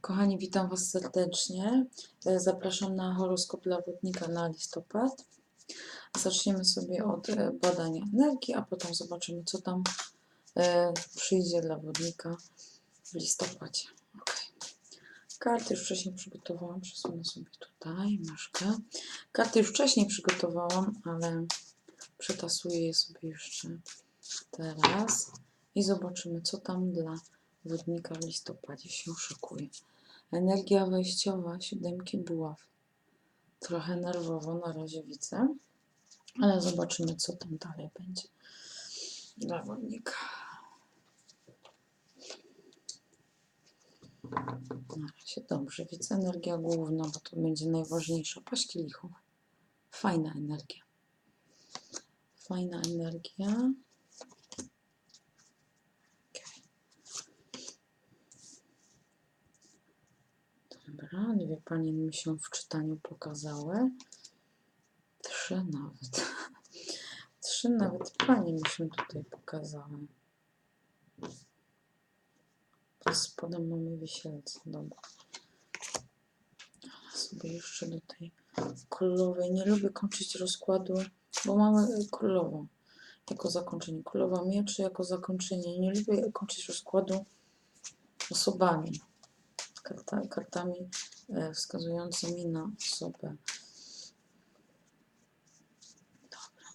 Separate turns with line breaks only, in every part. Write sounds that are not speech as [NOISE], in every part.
Kochani, witam Was serdecznie. E, Zapraszam na horoskop dla wodnika na listopad. Zaczniemy sobie od e, badania energii, a potem zobaczymy, co tam e, przyjdzie dla wodnika w listopadzie. Ok. Karty już wcześniej przygotowałam, przesunę sobie tutaj myszkę. Karty już wcześniej przygotowałam, ale przetasuję je sobie jeszcze teraz i zobaczymy, co tam dla wodnika w listopadzie się szykuje. Energia wejściowa siódemki buław. Trochę nerwowo na razie widzę, ale zobaczymy, co tam dalej będzie dla wodnika. Na razie dobrze widzę. Energia główna, bo to będzie najważniejsza. Paść kielichów. Fajna energia. Fajna energia. Dobra, dwie panie mi się w czytaniu pokazały. Trzy nawet. [LAUGHS] Trzy nawet panie mi się tutaj pokazały. Pod spodem mamy wisielce, dobra. Sobie jeszcze do tej królowej. Nie lubię kończyć rozkładu, bo mamy królową jako zakończenie. Królowa mieczy jako zakończenie. Nie lubię kończyć rozkładu osobami karta, kartami e, wskazującymi na osobę. Dobra.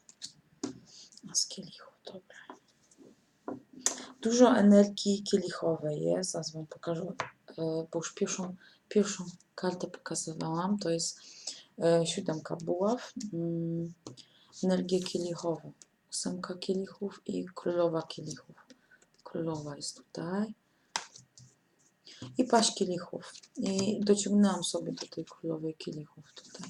A z kielichu, dobra. Dużo energii kielichowej jest. Zaraz Wam pokażę, e, bo już pierwszą, pierwszą kartę pokazywałam. To jest e, siódemka buław. Mm, energię kielichową. Ósemka kielichów i królowa kielichów. Królowa jest tutaj i paść kielichów. I dociągnęłam sobie do tej królowej kielichów tutaj.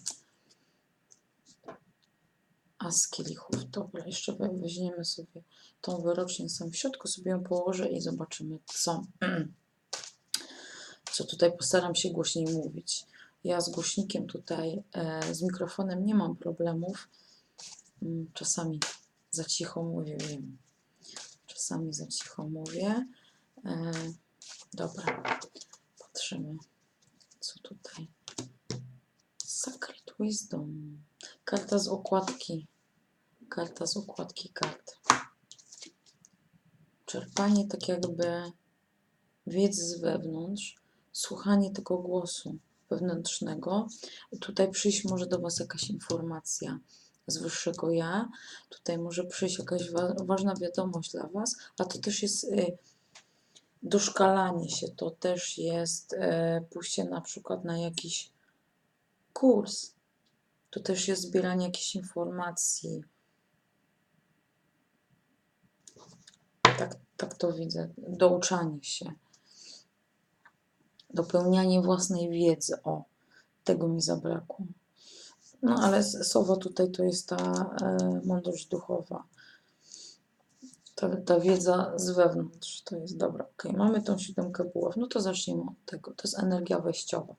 A z kielichów, dobra, jeszcze we- weźmiemy sobie tą wyrocznię sam w środku, sobie ją położę i zobaczymy, co, [CLEARS THROAT] co tutaj postaram się głośniej mówić. Ja z głośnikiem tutaj, e, z mikrofonem nie mam problemów. Mm, Czasami za cicho mówię, wiem. Czasami za cicho mówię. Dobra, patrzymy, co tutaj. Sacred Wisdom. Karta z okładki. Karta z okładki kart. Czerpanie tak jakby wiedzy z wewnątrz, słuchanie tego głosu wewnętrznego. Tutaj przyjść może do Was jakaś informacja z wyższego ja. Tutaj może przyjść jakaś wa ważna wiadomość dla Was, a to też jest y, doszkalanie się, to też jest e, pójście na przykład na jakiś kurs. To też jest zbieranie jakichś informacji. Tak, tak to widzę. Douczanie się. Dopełnianie własnej wiedzy. O, tego mi zabrakło. No ale słowo tutaj to jest ta e, mądrość duchowa. Ta, ta wiedza z wewnątrz to jest dobra. Ok, mamy tą siódemkę buław. No to zacznijmy od tego. To jest energia wejściowa.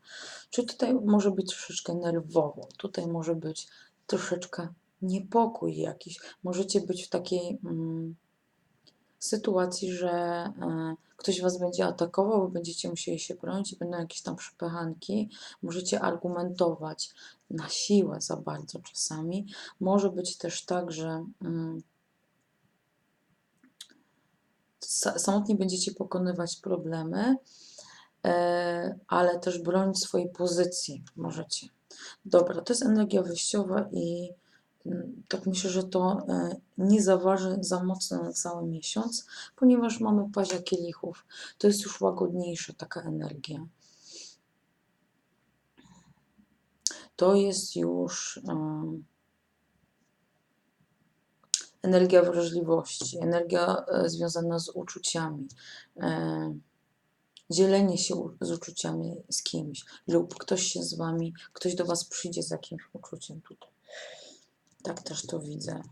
Czy tutaj może być troszeczkę nerwowo? Tutaj może być troszeczkę niepokój jakiś. Możecie być w takiej mm, sytuacji, że e, ktoś was będzie atakował, bo będziecie musieli się bronić będą jakieś tam przepychanki. Możecie argumentować na siłę za bardzo czasami. Może być też tak, że mm, samotnie będziecie pokonywać problemy, e, ale też bronić swojej pozycji możecie. Dobra, to jest energia wyjściowa i mm, tak myślę, że to e, nie zaważy za mocno na cały miesiąc, ponieważ mamy pazia kielichów. To jest już łagodniejsza taka energia. To jest już em, energia wrażliwości, energia e, związana z uczuciami, e, dzielenie się z uczuciami z kimś, lub ktoś się z wami, ktoś do was przyjdzie z jakimś uczuciem tutaj. Tak też to widzę.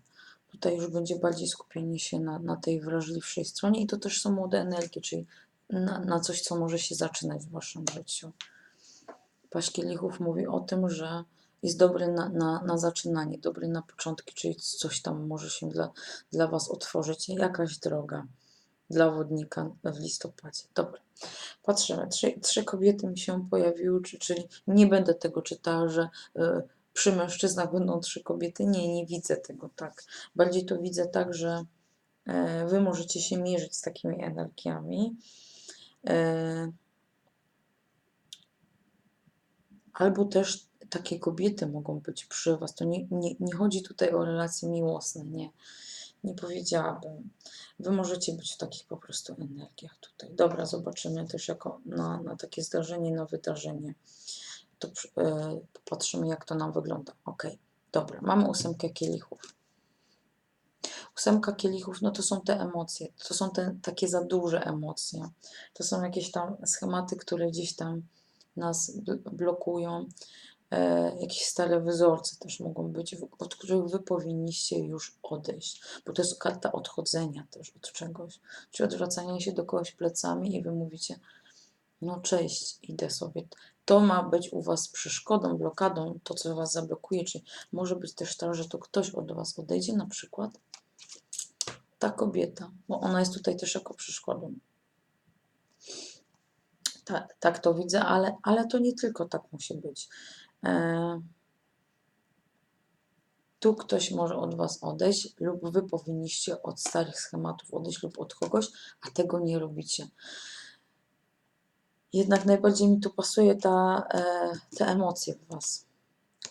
Tutaj już będzie bardziej skupienie się na, na tej wrażliwszej stronie i to też są młode energie, czyli na, na coś, co może się zaczynać w waszym życiu. Paść kielichów mówi o tym, że jest dobry na, na, na zaczynanie, dobry na początki, czyli coś tam może się dla, dla Was otworzyć, jakaś droga. dla wodnika w listopadzie. Dobra, patrzymy. Trzy, trzy kobiety mi się pojawiły, czy- czyli nie będę tego czytała, że y, przy mężczyznach będą trzy kobiety. Nie, nie widzę tego tak. Bardziej to widzę tak, że e, wy możecie się mierzyć z takimi energiami. E, Albo też takie kobiety mogą być przy Was. To nie, nie, nie chodzi tutaj o relacje miłosne, nie. Nie powiedziałabym. Wy możecie być w takich po prostu energiach tutaj. Dobra, zobaczymy też jako na, na takie zdarzenie, na wydarzenie. To e, popatrzymy, jak to nam wygląda. Ok, dobra, mamy ósemkę kielichów. Ósemka kielichów, no to są te emocje, to są te takie za duże emocje. To są jakieś tam schematy, które gdzieś tam nas bl- blokują. E, jakieś stare wzorce też mogą być, od których wy powinniście już odejść, bo to jest karta odchodzenia też od czegoś, czy odwracania się do kogoś plecami i wy mówicie, no cześć, idę sobie. To ma być u was przeszkodą, blokadą, to co was zablokuje, czyli może być też tak, że to ktoś od was odejdzie, na przykład ta kobieta, bo ona jest tutaj też jako przeszkodą. Tak, tak to widzę, ale, ale to nie tylko tak musi być. E, tu ktoś może od Was odejść, lub Wy powinniście od starych schematów odejść, lub od kogoś, a tego nie robicie. Jednak najbardziej mi tu pasuje ta, e, te emocje w Was,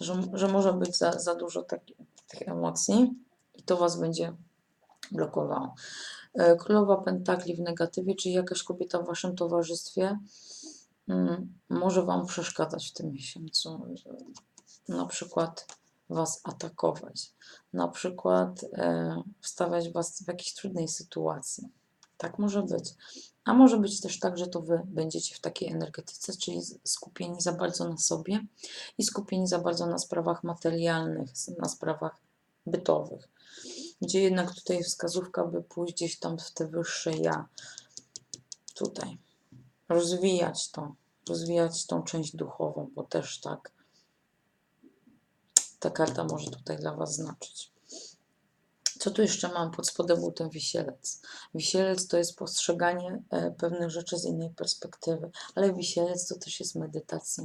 że, że może być za, za dużo taki, tych emocji i to Was będzie blokowało. E, Królowa Pentakli w negatywie, czyli jakaś kobieta w Waszym towarzystwie, mm, może Wam przeszkadzać w tym miesiącu. Na przykład Was atakować, na przykład e, wstawiać Was w jakiejś trudnej sytuacji. Tak może być. A może być też tak, że to Wy będziecie w takiej energetyce, czyli skupieni za bardzo na sobie i skupieni za bardzo na sprawach materialnych, na sprawach bytowych. Gdzie jednak tutaj wskazówka, by pójść gdzieś tam w te wyższe ja. Tutaj. Rozwijać to. Rozwijać tą część duchową, bo też tak ta karta może tutaj dla Was znaczyć. Co tu jeszcze mam? Pod spodem był ten wisielec. Wisielec to jest postrzeganie e, pewnych rzeczy z innej perspektywy, ale wisielec to też jest medytacja.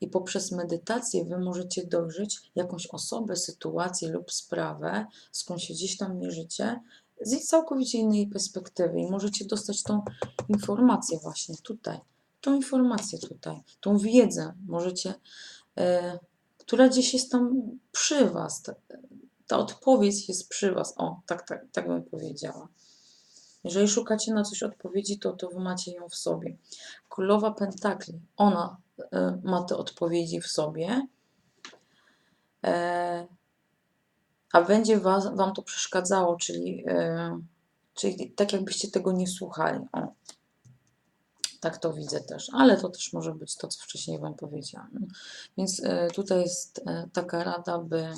I poprzez medytację Wy możecie dojrzeć jakąś osobę, sytuację lub sprawę, skąd się gdzieś tam mierzycie, z całkowicie innej perspektywy. I możecie dostać tą informację właśnie tutaj, tą informację tutaj, tą wiedzę możecie, e, która gdzieś jest tam przy Was, ta, ta odpowiedź jest przy Was, o, tak, tak, tak bym powiedziała. Jeżeli szukacie na coś odpowiedzi, to, to wy macie ją w sobie. Królowa Pentakli, ona ma te odpowiedzi w sobie, e, a będzie was, Wam to przeszkadzało, czyli, e, czyli tak jakbyście tego nie słuchali. O. Tak to widzę też, ale to też może być to, co wcześniej Wam powiedziałam. Więc e, tutaj jest e, taka rada, by,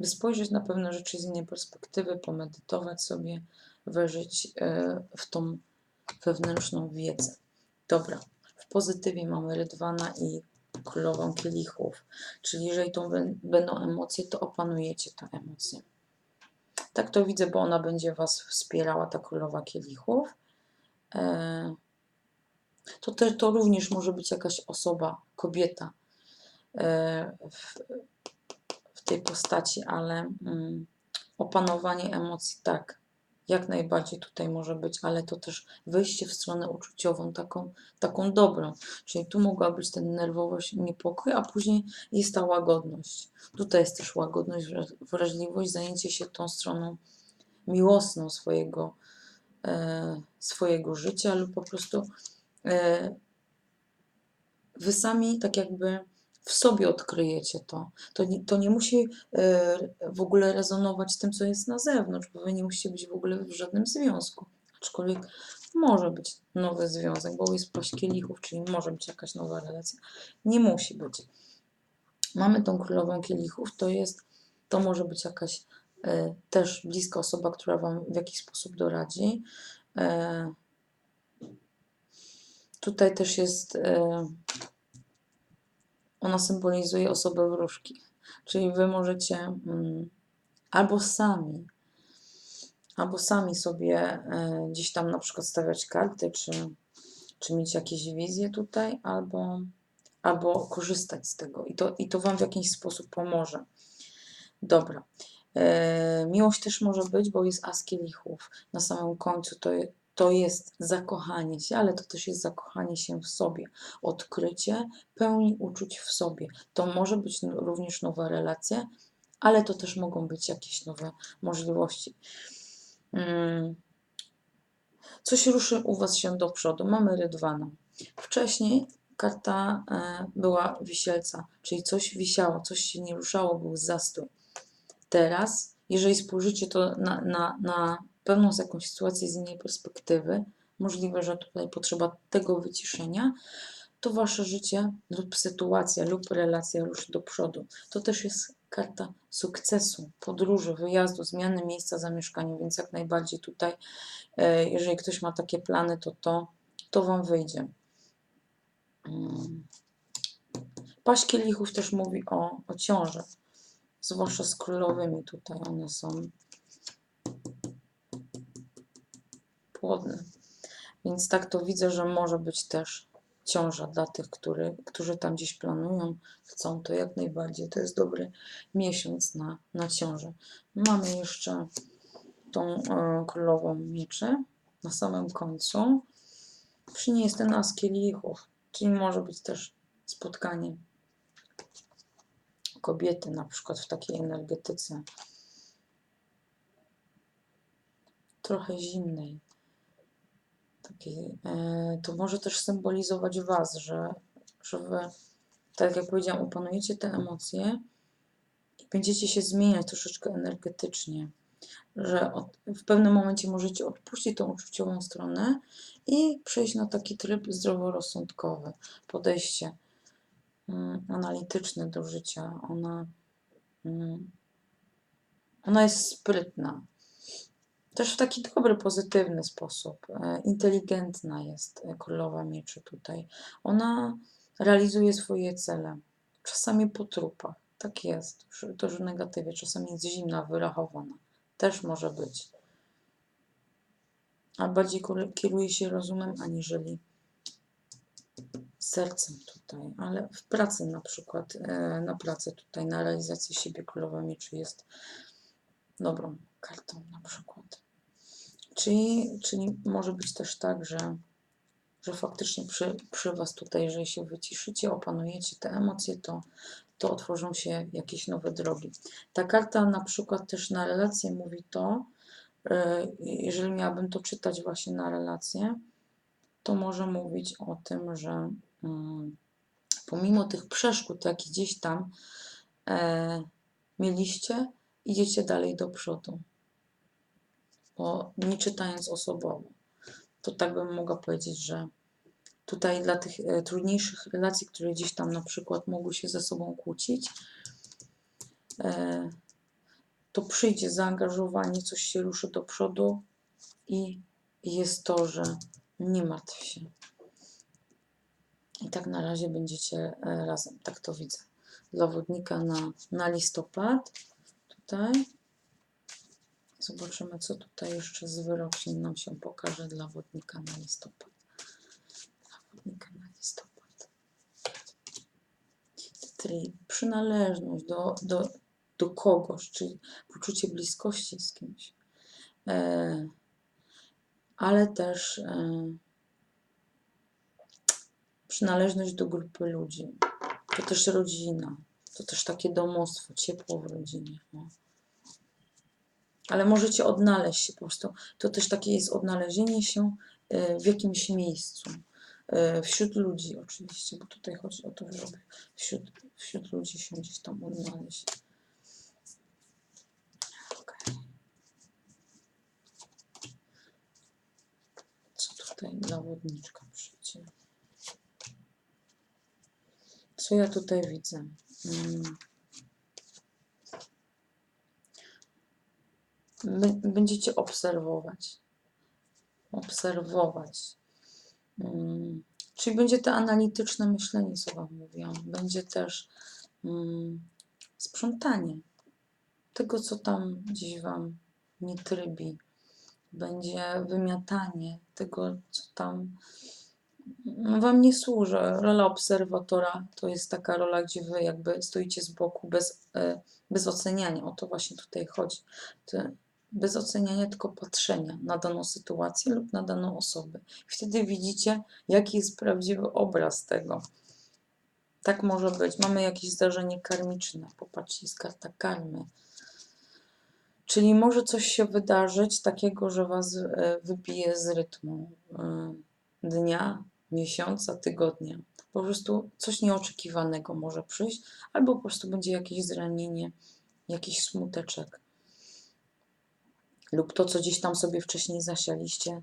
by spojrzeć na pewne rzeczy z innej perspektywy, pomedytować sobie, wejrzeć e, w tą wewnętrzną wiedzę. Dobra, w pozytywie mamy rydwana i królową kielichów, czyli jeżeli to bę- będą emocje, to opanujecie te emocje. Tak to widzę, bo ona będzie Was wspierała, ta królowa kielichów. E, To, te, to również może być jakaś osoba, kobieta e, w, w tej postaci, ale mm, opanowanie emocji tak, jak najbardziej tutaj może być, ale to też wyjście w stronę uczuciową, taką, taką dobrą. Czyli tu mogła być ten nerwowość, niepokój, a później jest ta łagodność. Tutaj jest też łagodność, wra- wrażliwość, zajęcie się tą stroną miłosną swojego, e, swojego życia lub po prostu e, wy sami tak jakby w sobie odkryjecie to. To nie, to nie musi e, w ogóle rezonować z tym, co jest na zewnątrz, bo wy nie musicie być w ogóle w żadnym związku. Aczkolwiek może być nowy związek, bo jest paść kielichów, czyli może być jakaś nowa relacja. Nie musi być. Mamy tą królową kielichów, to jest, to może być jakaś e, też bliska osoba, która wam w jakiś sposób doradzi. E, tutaj też jest, e, ona symbolizuje osobę wróżki, czyli wy możecie mm, albo sami, albo sami sobie e, gdzieś tam na przykład stawiać karty, czy, czy mieć jakieś wizje tutaj, albo, albo korzystać z tego i to, i to Wam w jakiś sposób pomoże. Dobra. E, miłość też może być, bo jest as kielichów. Na samym końcu to, to jest zakochanie się, ale to też jest zakochanie się w sobie. Odkrycie pełni uczuć w sobie. To może być również nowa relacja, ale to też mogą być jakieś nowe możliwości. Mm. Coś ruszy u Was się do przodu. Mamy rydwana. Wcześniej karta e, była wisielca, czyli coś wisiało, coś się nie ruszało, był zastój. Teraz, jeżeli spojrzycie to na, na, na pewną jakąś sytuację z innej perspektywy, możliwe, że tutaj potrzeba tego wyciszenia, to Wasze życie lub sytuacja lub relacja ruszy do przodu. To też jest karta sukcesu, podróży, wyjazdu, zmiany miejsca zamieszkania, więc jak najbardziej tutaj, e, jeżeli ktoś ma takie plany, to to, to Wam wyjdzie. Mm. Paść kielichów też mówi o, o ciąży, zwłaszcza z królowymi tutaj, one są płodne. Więc tak to widzę, że może być też ciąża dla tych, który, którzy tam gdzieś planują, chcą to jak najbardziej. To jest dobry miesiąc na, na ciążę. Mamy jeszcze tą e, królową mieczy na samym końcu. Przy jest ten as kielichów, czyli może być też spotkanie kobiety, na przykład w takiej energetyce trochę zimnej. Takiej, to może też symbolizować Was, że, że Wy, tak jak powiedziałam, opanujecie te emocje i będziecie się zmieniać troszeczkę energetycznie. Że od, w pewnym momencie możecie odpuścić tą uczuciową stronę i przejść na taki tryb zdroworozsądkowy, podejście mm, analityczne do życia. Ona, mm, ona jest sprytna. Też w taki dobry, pozytywny sposób. E, Inteligentna jest e, królowa mieczy tutaj. Ona realizuje swoje cele. Czasami po trupach. Tak jest. To w negatywie. Czasami jest zimna, wyrachowana. Też może być. A bardziej kieruje się rozumem, aniżeli sercem tutaj. Ale w pracy na przykład, e, na pracę tutaj, na realizację siebie królowa mieczy jest dobrą kartą na przykład. Czyli, czyli może być też tak, że, że faktycznie przy, przy Was tutaj, jeżeli się wyciszycie, opanujecie te emocje, to, to otworzą się jakieś nowe drogi. Ta karta na przykład też na relacje mówi to, e, jeżeli miałabym to czytać właśnie na relacje, to może mówić o tym, że mm, pomimo tych przeszkód, jakie gdzieś tam e, mieliście, idziecie dalej do przodu bo nie czytając osobowo, to tak bym mogła powiedzieć, że tutaj dla tych e, trudniejszych relacji, które gdzieś tam na przykład mogły się ze sobą kłócić, e, to przyjdzie zaangażowanie, coś się ruszy do przodu i jest to, że nie martw się. I tak na razie będziecie e, razem, tak to widzę. Dla wodnika na, na listopad, tutaj. Zobaczymy, co tutaj jeszcze z wyrocznie nam się pokaże dla wodnika na listopad. Dla wodnika na listopad. Czyli przynależność do, do, do kogoś, czyli poczucie bliskości z kimś. E, ale też e, przynależność do grupy ludzi. To też rodzina. To też takie domostwo, ciepło w rodzinie. No ale możecie odnaleźć się po prostu. To też takie jest odnalezienie się e, w jakimś miejscu. E, Wśród ludzi oczywiście, bo tutaj chodzi o to, żeby wśród, wśród ludzi się gdzieś tam odnaleźć. Co tutaj dla wodniczka przyjdzie? Co ja tutaj widzę? Mm. Będziecie obserwować. Obserwować. Mm, Czyli będzie to analityczne myślenie, co Wam mówiłam. Będzie też mm, sprzątanie tego, co tam gdzieś Wam nie trybi. będzie wymiatanie tego, co tam no, wam nie służy. Rola obserwatora to jest taka rola, gdzie wy jakby stoicie z boku bez, e, bez oceniania. O to właśnie tutaj chodzi. Bez oceniania, tylko patrzenia na daną sytuację lub na daną osobę. Wtedy widzicie, jaki jest prawdziwy obraz tego. Tak może być. Mamy jakieś zdarzenie karmiczne. Popatrzcie, jest karta karmy. Czyli może coś się wydarzyć takiego, że was e, wybije z rytmu e, dnia, miesiąca, tygodnia. Po prostu coś nieoczekiwanego może przyjść, albo po prostu będzie jakieś zranienie, jakiś smuteczek. Lub to, co gdzieś tam sobie wcześniej zasialiście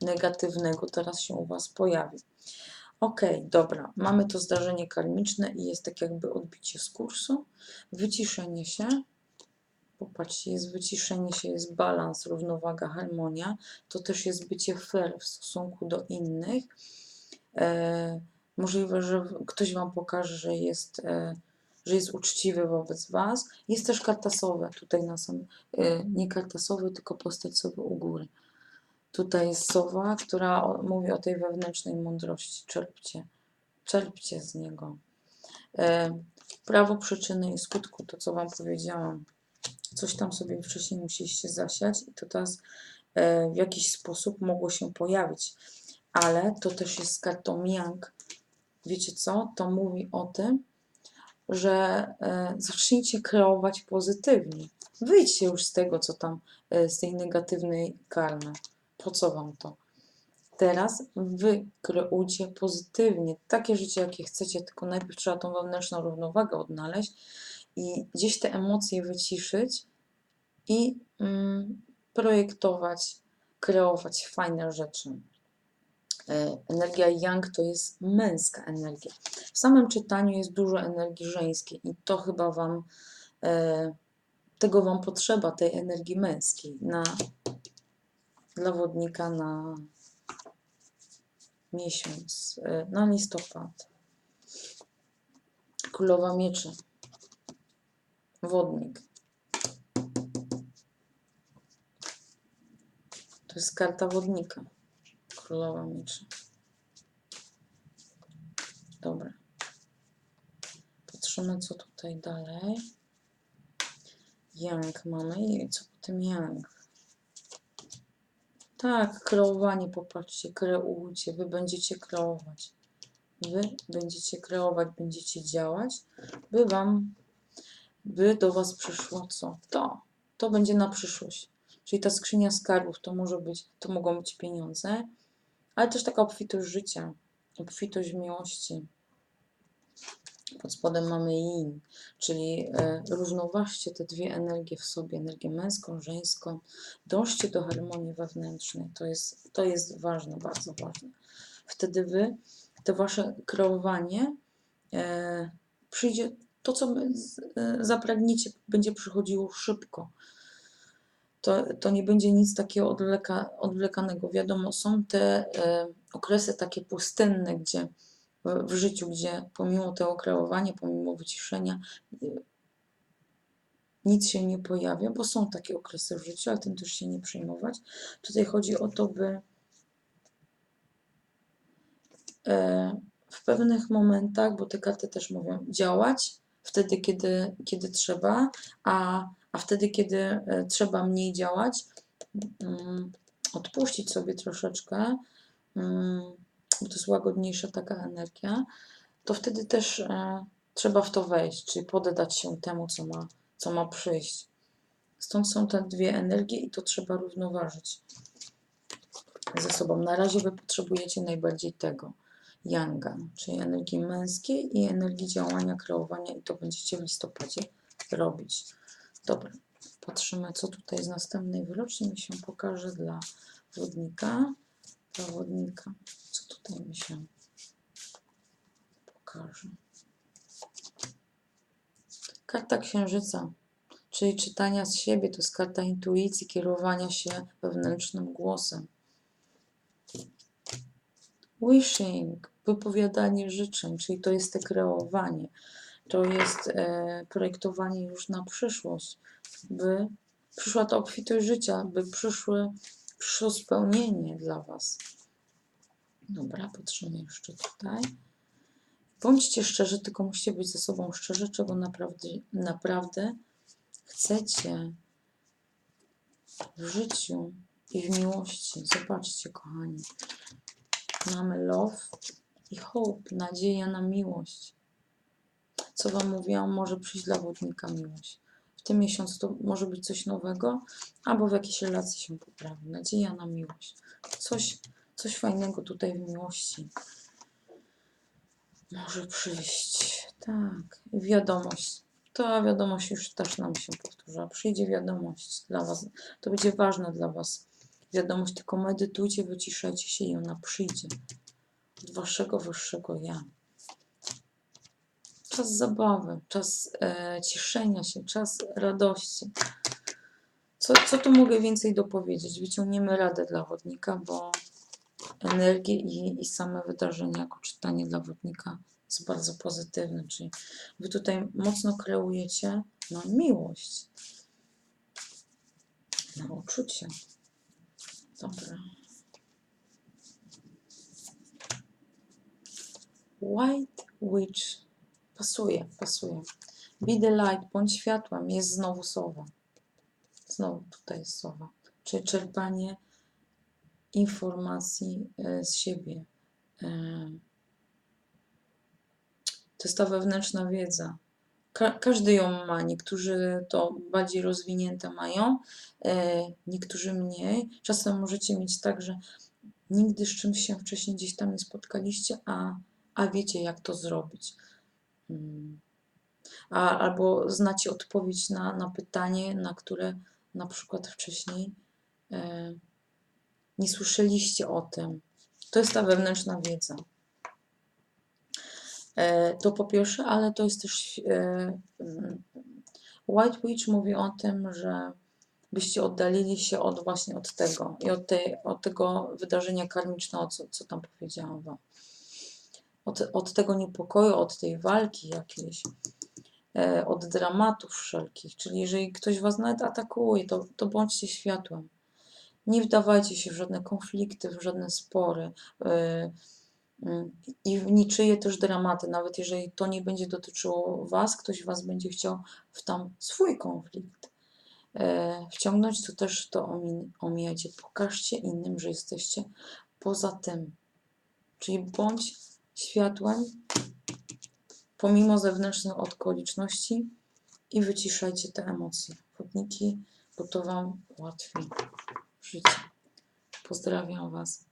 negatywnego, teraz się u Was pojawi. Ok, dobra, mamy to zdarzenie karmiczne i jest tak jakby odbicie z kursu, wyciszenie się. Popatrzcie, jest wyciszenie się, jest balans, równowaga, harmonia. To też jest bycie fair w stosunku do innych. E, możliwe, że ktoś Wam pokaże, że jest, e, że jest uczciwy wobec Was. Jest też kartasowe, tutaj na sam, e, nie kartasowy, tylko postać sowy u góry. Tutaj jest sowa, która mówi o tej wewnętrznej mądrości. Czerpcie, czerpcie z niego. E, prawo przyczyny i skutku, to co Wam powiedziałam. Coś tam sobie wcześniej musieliście zasiać i to teraz e, w jakiś sposób mogło się pojawić. Ale to też jest z kartą Yang. Wiecie co? To mówi o tym, że e, zacznijcie kreować pozytywnie. Wyjdźcie już z tego, co tam, e, z tej negatywnej karmy. Po co wam to? Teraz wy kreujcie pozytywnie takie życie, jakie chcecie, tylko najpierw trzeba tą wewnętrzną równowagę odnaleźć i gdzieś te emocje wyciszyć i mm, projektować, kreować fajne rzeczy. E, Energia yang to jest męska energia. W samym czytaniu jest dużo energii żeńskiej i to chyba wam, e, tego wam potrzeba, tej energii męskiej na, dla wodnika na miesiąc, e, na listopad. Królowa mieczy. Wodnik. To jest karta wodnika. Królowa mieczy. Dobra. Patrzymy, co tutaj dalej. Yang mamy i co po tym Yang? Tak, kreowanie, popatrzcie, kreujcie, wy będziecie kreować. Wy będziecie kreować, będziecie działać, by wam, by do was przyszło co? To, to będzie na przyszłość. Czyli ta skrzynia skarbów to może być, to mogą być pieniądze, ale też taka obfitość życia, obfitość miłości. Pod spodem mamy yin, czyli e, równoważcie te dwie energie w sobie, energię męską, żeńską. Dążcie do harmonii wewnętrznej. To jest, to jest ważne, bardzo ważne. Wtedy wy, to wasze kreowanie e, przyjdzie, to co e, zapragniecie, będzie przychodziło szybko. To, to nie będzie nic takiego odwleka, odwlekanego. Wiadomo, są te e, okresy takie pustynne, gdzie w, w życiu, gdzie pomimo tego kreowania, pomimo wyciszenia, y, nic się nie pojawia, bo są takie okresy w życiu, ale tym też się nie przejmować. Tutaj chodzi o to, by e, w pewnych momentach, bo te karty też mówią, działać wtedy, kiedy, kiedy trzeba, a, a wtedy, kiedy e, trzeba mniej działać, mm, odpuścić sobie troszeczkę, mm, bo to jest łagodniejsza taka energia, to wtedy też e, trzeba w to wejść, czyli poddać się temu, co ma, co ma przyjść. Stąd są te dwie energie i to trzeba równoważyć ze sobą. Na razie wy potrzebujecie najbardziej tego yanga, czyli energii męskiej i energii działania, kreowania i to będziecie w listopadzie robić. Dobra, patrzymy co tutaj z następnej wyroczni mi się pokaże dla wodnika. Dla wodnika, co tutaj mi się pokaże. Karta księżyca, czyli czytania z siebie, to jest karta intuicji, kierowania się wewnętrznym głosem. Wishing, wypowiadanie życzeń, czyli to jest te kreowanie. To jest e, projektowanie już na przyszłość, by przyszła ta obfitość życia, by przyszły, przyszło spełnienie dla Was. Dobra, patrzymy jeszcze tutaj. Bądźcie szczerzy, tylko musicie być ze sobą szczerzy, czego naprawdę, naprawdę chcecie w życiu i w miłości. Zobaczcie, kochani. Mamy love i hope, nadzieja na miłość. Co Wam mówiłam, może przyjść dla wodnika miłość. W tym miesiącu to może być coś nowego, albo w jakiejś relacji się poprawi. Nadzieja na miłość. Coś, coś fajnego tutaj w miłości może przyjść. Tak. Wiadomość. Ta wiadomość już też nam się powtórzyła. Przyjdzie wiadomość dla Was. To będzie ważne dla Was. Wiadomość, tylko medytujcie, wyciszajcie się i ona przyjdzie. Od Waszego wyższego ja. Czas zabawy, czas e, ciszenia się, czas radości. Co, co tu mogę więcej dopowiedzieć? Wyciągniemy radę dla wodnika, bo energię i, i same wydarzenia jako czytanie dla wodnika jest bardzo pozytywne. Czyli wy tutaj mocno kreujecie no, miłość. Na uczucie. Dobra. White Witch. Pasuje, pasuje. Be the light, bądź światłem. Jest znowu sowa. Znowu tutaj jest sowa. Czyli czerpanie informacji e, z siebie. E, To jest ta wewnętrzna wiedza. Ka- każdy ją ma. Niektórzy to bardziej rozwinięte mają, e, niektórzy mniej. Czasem możecie mieć tak, że nigdy z czymś się wcześniej gdzieś tam nie spotkaliście, a, a wiecie, jak to zrobić. A, albo znacie odpowiedź na, na pytanie, na które na przykład wcześniej e, nie słyszeliście o tym. To jest ta wewnętrzna wiedza. E, To po pierwsze, ale to jest też. e, White Witch mówi o tym, że byście oddalili się od właśnie od tego i od, tej, od tego wydarzenia karmicznego, co, co tam powiedziałam Wam. Od, od tego niepokoju, od tej walki jakiejś, e, od dramatów wszelkich. Czyli jeżeli ktoś Was nawet atakuje, to, to bądźcie światłem. Nie wdawajcie się w żadne konflikty, w żadne spory yy, yy, i w niczyje też dramaty. Nawet jeżeli to nie będzie dotyczyło Was, ktoś Was będzie chciał w tam swój konflikt yy, wciągnąć, to też to omi- omijajcie. Pokażcie innym, że jesteście poza tym. Czyli bądź światłem pomimo zewnętrznych okoliczności i wyciszajcie te emocje. Wodniki, bo to Wam ułatwi życie. Pozdrawiam Was.